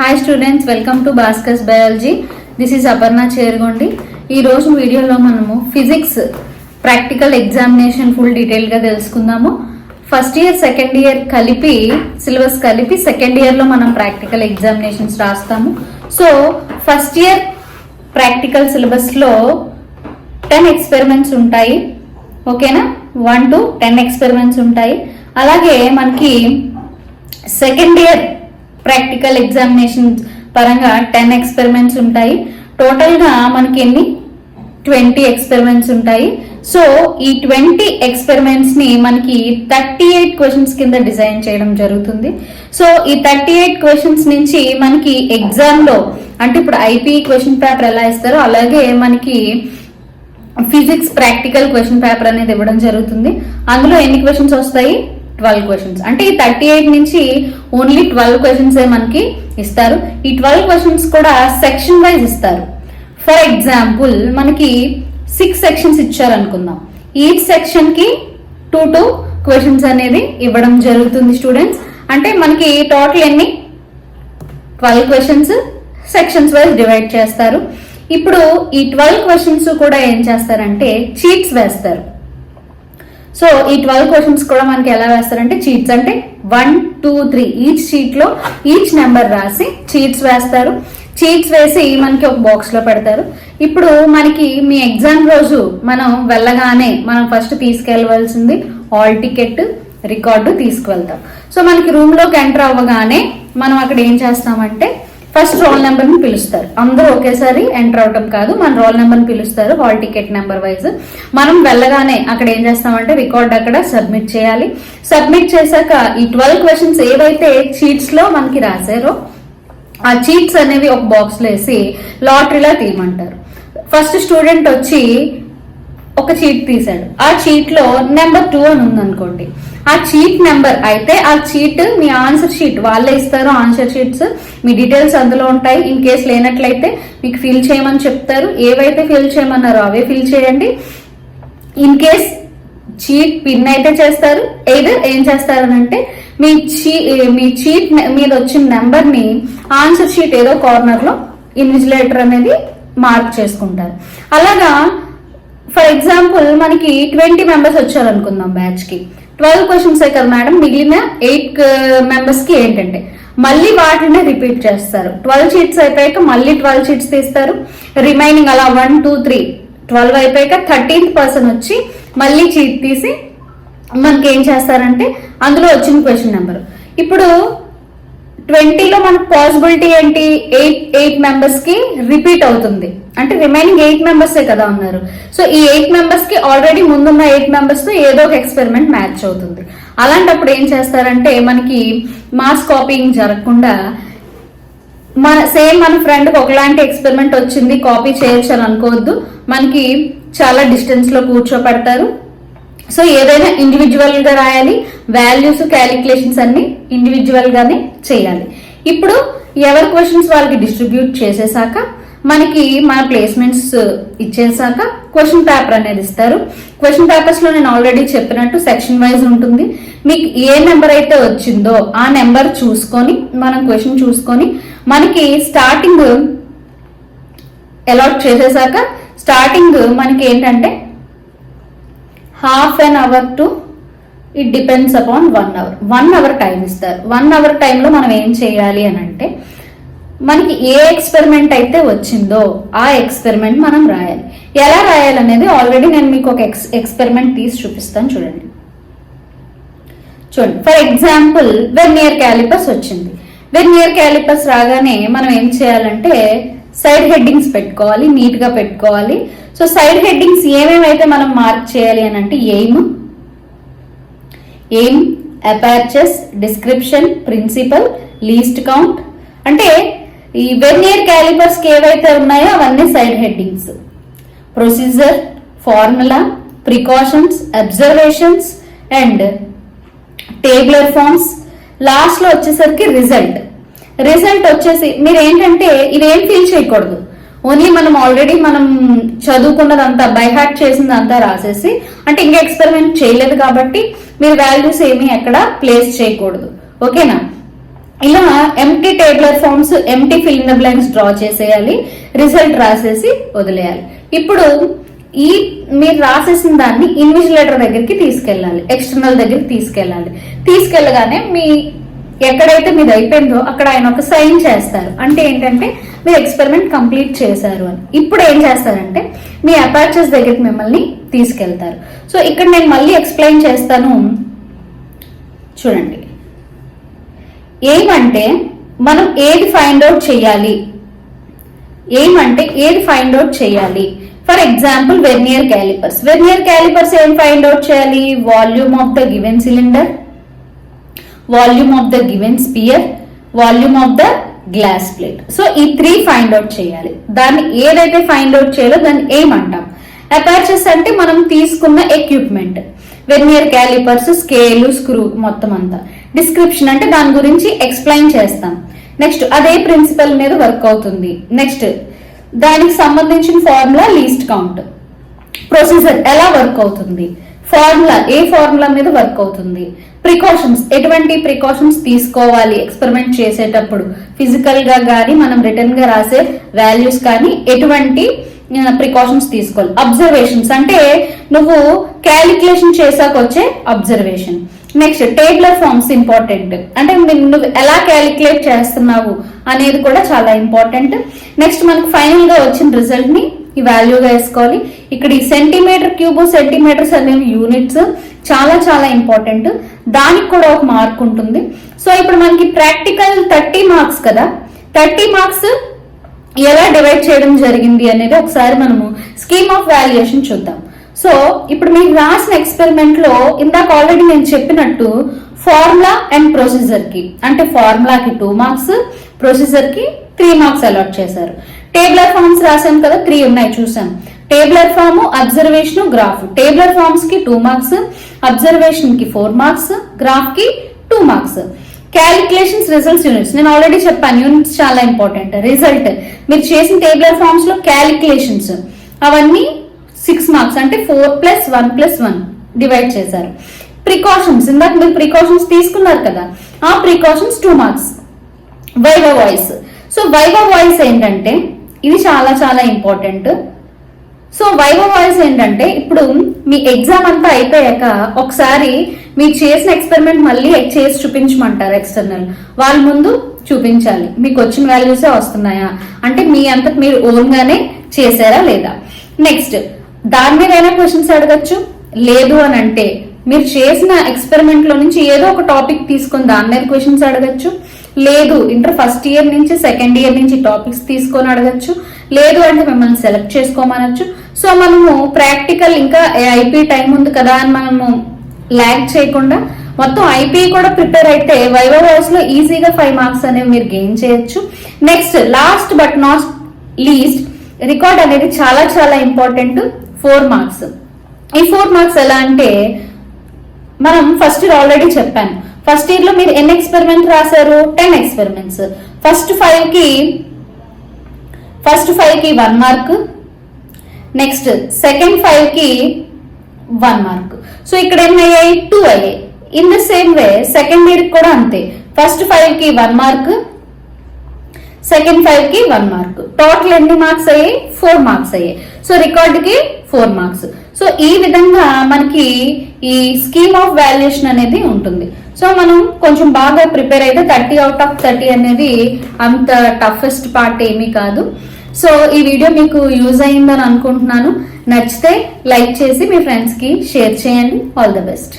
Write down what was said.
Hi students welcome to Bhaskar's biology this is Aparna Cherugondi ఈ రోజు వీడియోలో మనము ఫిజిక్స్ ప్రాక్టికల్ ఎగ్జామినేషన్ ఫుల్ డీటెయిల్గా తెలుసుకుందాము. ఫస్ట్ ఇయర్ సెకండ్ ఇయర్ కలిపి సిలబస్ కలిపి సెకండ్ ఇయర్లో మనం ప్రాక్టికల్ ఎగ్జామినేషన్స్ రాస్తాము. సో ఫస్ట్ ఇయర్ ప్రాక్టికల్ సిలబస్లో టెన్ ఎక్స్పెరిమెంట్స్ ఉంటాయి. ఓకేనా వన్ టు టెన్ ఎక్స్పెరిమెంట్స్ ఉంటాయి. అలాగే మనకి సెకండ్ ఇయర్ ప్రాక్టికల్ ఎగ్జామినేషన్ పరంగా టెన్ ఎక్స్పెరిమెంట్స్ ఉంటాయి. టోటల్గా మనకి ఎన్ని? ట్వంటీ ఎక్స్పెరిమెంట్స్ ఉంటాయి. సో ఈ ట్వంటీ ఎక్స్పెరిమెంట్స్ని మనకి థర్టీ ఎయిట్ క్వశ్చన్స్ కింద డిజైన్ చేయడం జరుగుతుంది. సో ఈ థర్టీ ఎయిట్ క్వశ్చన్స్ నుంచి మనకి ఎగ్జామ్లో అంటే ఇప్పుడు ఐపీ క్వశ్చన్ పేపర్ ఎలా ఇస్తారో అలాగే మనకి ఫిజిక్స్ ప్రాక్టికల్ క్వశ్చన్ పేపర్ అనేది ఇవ్వడం జరుగుతుంది. అందులో ఎన్ని క్వశ్చన్స్ వస్తాయి? ట్వెల్వ్ క్వశ్చన్స్ అంటే ఈ థర్టీ ఎయిట్ నుంచి ఓన్లీ ట్వెల్వ్ క్వశ్చన్స్ మనకి ఇస్తారు. ఈ ట్వెల్వ్ క్వశ్చన్స్ కూడా సెక్షన్ వైజ్ ఇస్తారు. ఫర్ ఎగ్జాంపుల్ మనకి సిక్స్ సెక్షన్స్ ఇచ్చారు అనుకుందాం ఈచ్ సెక్షన్కి టూ టూ క్వశ్చన్స్ అనేది ఇవ్వడం జరుగుతుంది స్టూడెంట్స్ అంటే మనకి టోటల్ ఎన్ని? Twelve questions sections wise divide చేస్తారు. ఇప్పుడు ఈ ట్వెల్వ్ క్వశ్చన్స్ కూడా ఏం చేస్తారంటే చీట్స్ వేస్తారు. సో ఈ ట్వెల్వ్ క్వశ్చన్స్ కూడా మనకి ఎలా వేస్తారంటే చీట్స్ అంటే వన్ టూ త్రీ ఈచ్ షీట్లో ఈచ్ నెంబర్ రాసి చీట్స్ వేస్తారు. చీట్స్ వేసి మనకి ఒక బాక్స్లో పెడతారు. ఇప్పుడు మనకి మీ ఎగ్జామ్ రోజు మనం వెళ్ళగానే మనం ఫస్ట్ తీసుకెళ్ళవలసింది హాల్ టికెట్ రికార్డు తీసుకువెళ్తాం. సో మనకి రూమ్లోకి ఎంటర్ అవ్వగానే మనం అక్కడ ఏం చేస్తామంటే ఫస్ట్ రోల్ నెంబర్ని పిలుస్తారు. అందరూ ఒకేసారి ఎంటర్ అవటం కాదు. మన రోల్ నెంబర్ని పిలుస్తారు. హాల్ టికెట్ నెంబర్ వైజ్ మనం వెళ్ళగానే అక్కడ ఏం చేస్తామంటే రికార్డ్ అక్కడ సబ్మిట్ చేయాలి. సబ్మిట్ చేశాక ఈ ట్వెల్వ్ క్వశ్చన్స్ ఏవైతే చీట్స్లో మనకి రాశారో ఆ చీట్స్ అనేవి ఒక బాక్స్లో వేసి లాటరీలా తీయమంటారు. ఫస్ట్ స్టూడెంట్ వచ్చి ఒక చీట్ తీశాడు. ఆ చీట్లో నెంబర్ టూ అని ఉందనుకోండి. ఆ చీట్ నెంబర్ అయితే ఆ చీట్ మీ ఆన్సర్ షీట్ వాళ్ళే ఇస్తారు. ఆన్సర్ షీట్స్ మీ డీటెయిల్స్ అందులో ఉంటాయి. ఇన్ కేస్ లేనట్లయితే మీకు ఫిల్ చేయమని చెప్తారు. ఏవైతే ఫిల్ చేయమన్నారో అవే ఫిల్ చేయండి. ఇన్ కేస్ చీట్ పిన్ అయితే చేస్తారు. ఎయిదర్ ఏం చేస్తారనంటే మీ చీ మీ చీట్ మీద వచ్చిన నెంబర్ని ఆన్సర్ షీట్ ఏదో కార్నర్లో ఇన్విజిలేటర్ అనేది మార్క్ చేసుకుంటారు. అలాగా ఫర్ ఎగ్జాంపుల్ మనకి ట్వంటీ మెంబర్స్ వచ్చారనుకుందాం అనుకుందాం బ్యాచ్కి ట్వెల్వ్ క్వశ్చన్స్ కదా మేడం? మిగిలిన ఎయిట్ మెంబర్స్కి ఏంటంటే మళ్ళీ వాటిని రిపీట్ చేస్తారు. ట్వెల్వ్ షీట్స్ అయిపోయాక మళ్ళీ ట్వెల్వ్ షీట్స్ తీస్తారు. రిమైనింగ్ అలా వన్ టూ త్రీ ట్వెల్వ్ అయిపోయాక థర్టీన్త్ పర్సన్ వచ్చి మళ్ళీ చీట్ తీసి మనకి ఏం చేస్తారంటే అందులో వచ్చిన క్వశ్చన్ నెంబర్. ఇప్పుడు ట్వంటీలో మనకు పాసిబిలిటీ ఏంటి? ఎయిట్ ఎయిట్ మెంబర్స్కి రిపీట్ అవుతుంది. అంటే రిమైనింగ్ ఎయిట్ మెంబర్స్ కదా ఉన్నారు సో ఈ ఎయిట్ మెంబర్స్కి ఆల్రెడీ ముందున్న ఎయిట్ మెంబర్స్తో ఏదో ఒక ఎక్స్పెరిమెంట్ మ్యాచ్ అవుతుంది. అలాంటప్పుడు ఏం చేస్తారంటే మనకి మాస్ కాపీయింగ్ జరగకుండా మన సేమ్ మన ఫ్రెండ్కి ఒకలాంటి ఎక్స్పెరిమెంట్ వచ్చింది కాపీ చేయొచ్చు అని అనుకోవద్దు. మనకి చాలా డిస్టెన్స్లో కూర్చోపెడతారు. సో ఏదైనా ఇండివిజువల్గా రాయాలి వాల్యూస్ క్యాలిక్యులేషన్స్ అన్ని ఇండివిజువల్ గానే చేయాలి. ఇప్పుడు ఎవరి క్వశ్చన్స్ వాళ్ళకి డిస్ట్రిబ్యూట్ చేసేసాక మనకి మన ప్లేస్మెంట్స్ ఇచ్చేసాక క్వశ్చన్ పేపర్ అనేది ఇస్తారు. క్వశ్చన్ పేపర్స్లో నేను ఆల్రెడీ చెప్పినట్టు సెక్షన్ వైజ్ ఉంటుంది. మీకు ఏ నెంబర్ అయితే వచ్చిందో ఆ నెంబర్ చూసుకొని మనం క్వశ్చన్ చూసుకొని మనకి స్టార్టింగ్ అలాట్ చేసేసాక స్టార్టింగ్ మనకి ఏంటంటే half an hour to it depends upon one hour. One hour time ఇస్తారు. వన్ అవర్ టైంలో మనం ఏం చేయాలి అని అంటే మనకి ఏ ఎక్స్పెరిమెంట్ అయితే వచ్చిందో ఆ ఎక్స్పెరిమెంట్ మనం రాయాలి. ఎలా రాయాలనేది ఆల్రెడీ నేను మీకు ఒక ఎక్స్ ఎక్స్పెరిమెంట్ తీసి చూపిస్తాను చూడండి. చూడండి. ఫర్ ఎగ్జాంపుల్ వెర్నియర్ క్యాలిపస్ వచ్చింది. వెర్నియర్ క్యాలిపస్ రాగానే మనం ఏం చేయాలంటే సైడ్ హెడ్డింగ్స్ పెట్టుకోవాలి నీట్గా పెట్టుకోవాలి. సో సైడ్ హెడ్డింగ్స్ ఏమేమైతే మనం మార్క్ చేయాలి అని అంటే aim aim apparatus description principle least count అంటే ఈ వెర్నియర్ క్యాలిపర్స్కి ఏవైతే ఉన్నాయో అవన్నీ side headings procedure formula precautions observations and tabular forms లాస్ట్లో వచ్చేసరికి రిజల్ట్ రిజల్ట్ వచ్చేసి మీరు ఏంటంటే ఇవేం ఫీల్ చేయకూడదు. ఓన్లీ మనం ఆల్రెడీ మనం చదువుకున్నదంతా బై చేసిందంతా రాసేసి అంటే ఇంకా ఎక్స్పెరిమెంట్ చేయలేదు కాబట్టి మీరు వాల్యూస్ ఏమీ ఎక్కడ ప్లేస్ చేయకూడదు. ఓకేనా? ఇలా empty tabular forms empty fill the blanks draw చేసేయాలి రిజల్ట్ రాసేసి వదిలేయాలి. ఇప్పుడు ఈ మీరు రాసేసిన దాన్ని ఇన్విజిలేటర్ దగ్గరికి తీసుకెళ్ళాలి ఎక్స్టర్నల్ దగ్గరికి తీసుకెళ్ళాలి. తీసుకెళ్ళగానే మీ ఎక్కడైతే మీది అయిపోయిందో అక్కడ ఆయన ఒక సైన్ చేస్తారు. అంటే ఏంటంటే మీరు ఎక్స్పెరిమెంట్ కంప్లీట్ చేశారు అని. ఇప్పుడు ఏం చేస్తారంటే మీ అపాచర్స్ దగ్గరికి మిమ్మల్ని తీసుకెళ్తారు. సో ఇక్కడ నేను మళ్ళీ ఎక్స్ప్లెయిన్ చేస్తాను. చూడండి. ఏమంటే మనం ఏది ఫైండ్ అవుట్ చేయాలి? ఏమంటే ఏది ఫైండ్ అవుట్ చేయాలి? For example vernier calipers vernier calipers ఏం ఫైండ్ అవుట్ చేయాలి? Volume of the given cylinder volume of the given sphere volume of the glass plate so ఈ త్రీ ఫైండ్ అవుట్ చేయాలి. దాన్ని ఏదైతే ఫైండ్ అవుట్ చేయాలో దాన్ని ఏమంటాం? అపాచెస్ అంటే మనం తీసుకున్న equipment vernier calipers scale screw మొత్తం అంతా. డిస్క్రిప్షన్ అంటే దాని గురించి ఎక్స్ప్లెయిన్ చేస్తాం. నెక్స్ట్ అదే ప్రిన్సిపల్ మీద వర్క్ అవుతుంది. నెక్స్ట్ దానికి సంబంధించిన ఫార్ములా లీస్ట్ కౌంట్ ప్రొసీజర్ ఎలా వర్క్ అవుతుంది? ఫార్ములా ఏ ఫార్ములా మీద వర్క్ అవుతుంది? ప్రికాషన్స్ ఎటువంటి ప్రికాషన్స్ తీసుకోవాలి? ఎక్స్పెరిమెంట్ చేసేటప్పుడు ఫిజికల్గా కానీ మనం రిటర్న్గా రాసే వాల్యూస్ కానీ ఎటువంటి ప్రికాషన్స్ తీసుకోవాలి? అబ్జర్వేషన్స్ అంటే నువ్వు క్యాలిక్యులేషన్ చేసాక వచ్చే observation. Next tabular forms important. అంటే నువ్వు ఎలా క్యాలిక్యులేట్ చేస్తున్నావు అనేది కూడా చాలా ఇంపార్టెంట్. నెక్స్ట్ మనకు ఫైనల్గా వచ్చిన రిజల్ట్ని ఈ వాల్యూగా వేసుకోవాలి. ఇక్కడ ఈ సెంటీమీటర్ క్యూబ్ సెంటీమీటర్స్ అనేవి యూనిట్స్ చాలా చాలా ఇంపార్టెంట్ దానికి కూడా ఒక మార్క్ ఉంటుంది. సో ఇప్పుడు మనకి ప్రాక్టికల్ థర్టీ మార్క్స్ కదా. థర్టీ మార్క్స్ ఎలా డివైడ్ చేయడం జరిగింది అనేది ఒకసారి మనము స్కీమ్ ఆఫ్ వాల్యుయేషన్ చూద్దాం. సో ఇప్పుడు మీకు రాసిన ఎక్స్పెరిమెంట్లో ఇందాక ఆల్రెడీ నేను చెప్పినట్టు ఫార్ములా అండ్ ప్రొసీజర్కి అంటే ఫార్ములాకి టూ మార్క్స్ ప్రొసీజర్కి త్రీ మార్క్స్ అలాట్ చేశారు. టేబులర్ ఫార్మ్స్ రాసాం కదా త్రీ ఉన్నాయి చూసాం tabular form observation graph tabular ఫామ్స్కి two marks అబ్జర్వేషన్కి four marks గ్రాఫ్కి two marks calculations results units నేను ఆల్రెడీ చెప్పాను యూనిట్స్ చాలా ఇంపార్టెంట్ రిజల్ట్ మీరు చేసిన టేబులర్ ఫామ్స్లో క్యాలిక్యులేషన్స్ అవన్నీ సిక్స్ మార్క్స్ అంటే four plus one plus one divide చేశారు. ప్రికాషన్స్ ఇందాక మీరు ప్రికాషన్స్ తీసుకున్నారు కదా ఆ precautions two marks viva voce so viva voce ఏంటంటే ఇది చాలా చాలా ఇంపార్టెంట్ సో వైవ వాయిస్ ఏంటంటే ఇప్పుడు మీ ఎగ్జామ్ అంతా అయిపోయాక ఒకసారి మీరు చేసిన ఎక్స్పెరిమెంట్ మళ్ళీ చేసి చూపించమంటారు ఎక్స్టర్నల్ వాళ్ళ ముందు చూపించాలి. మీకు వచ్చిన వాల్యూసే వస్తున్నాయా? అంటే మీ అంతకు మీరు ఓన్ గానే చేశారా లేదా? నెక్స్ట్ దాని మీద అయినా క్వశ్చన్స్ అడగచ్చు? లేదు అని అంటే మీరు చేసిన ఎక్స్పెరిమెంట్లో నుంచి ఏదో ఒక టాపిక్ తీసుకొని దాని మీద క్వశ్చన్స్ అడగచ్చు? లేదు. ఇంటర్ ఫస్ట్ ఇయర్ నుంచి సెకండ్ ఇయర్ నుంచి టాపిక్స్ తీసుకొని అడగచ్చు. లేదు అంటే మిమ్మల్ని సెలెక్ట్ చేసుకోమనొచ్చు. సో మనము ప్రాక్టికల్ ఇంకా ఐపీ టైం ఉంది కదా అని మనము ల్యాక్ చేయకుండా మొత్తం ఐపీ కూడా ప్రిపేర్ అయితే వైవ వాయిస్లో ఈజీగా ఫైవ్ మార్క్స్ అనేవి మీరు గెయిన్ చేయొచ్చు. Next last but not least record అనేది చాలా చాలా ఇంపార్టెంట్ ఫోర్ మార్క్స్ ఈ ఫోర్ మార్క్స్ ఎలా అంటే మనం ఫస్ట్ ఇయర్ ఆల్రెడీ చెప్పాను. ఫస్ట్ ఇయర్లో మీరు ఎన్ని ఎక్స్పెరిమెంట్ రాశారు? టెన్ ఎక్స్పెరిమెంట్స్ ఫస్ట్ ఫైవ్కి ఫస్ట్ ఫైవ్కి వన్ మార్క్ నెక్స్ట్ సెకండ్ ఫైవ్కి వన్ మార్క్ సో ఇక్కడ ఎన్ని టూ అయ్యాయి. In the same way second year కూడా అంతే. ఫస్ట్ ఫైవ్కి వన్ మార్క్ సెకండ్ ఫైవ్కి వన్ మార్క్ టోటల్ ఎన్ని మార్క్స్ అయ్యాయి? ఫోర్ మార్క్స్ అయ్యాయి. సో రికార్డ్కి ఫోర్ మార్క్స్ సో ఈ విధంగా మనకి ఈ స్కీమ్ ఆఫ్ వాల్యుయేషన్ అనేది ఉంటుంది. సో మనం కొంచెం బాగా ప్రిపేర్ అయితే థర్టీ అవుట్ ఆఫ్ థర్టీ అనేది అంత టఫెస్ట్ పార్ట్ ఏమీ కాదు. సో ఈ వీడియో మీకు యూజ్ అయిందని అనుకుంటున్నాను. నచ్చితే లైక్ చేసి మీ ఫ్రెండ్స్కి షేర్ చేయండి. All the best